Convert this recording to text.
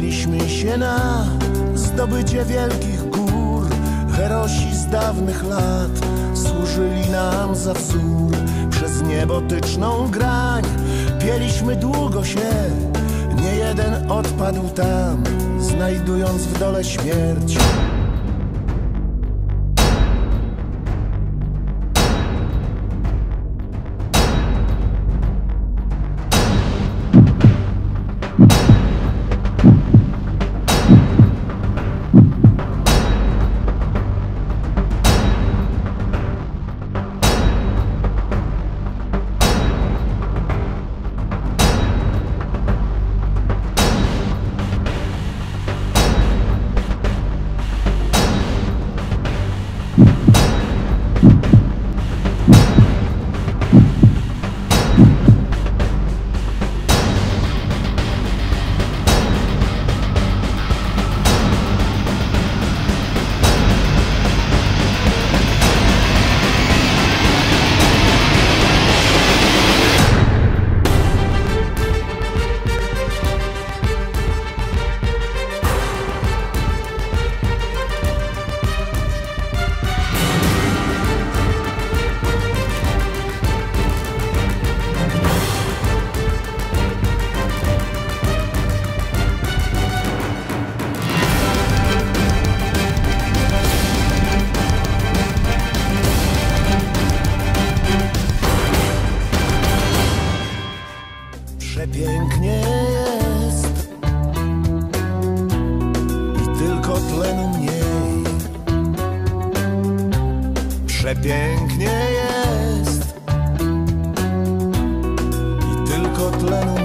Wydaliśmy się na zdobycie wielkich gór. Herosi z dawnych lat służyli nam za wzór. Przez niebotyczną grań pieliśmy długo się. Nie jeden odpadł tam, znajdując w dole śmierć. Przepięknie jest i tylko tlenu mniej. Przepięknie jest i tylko tlenu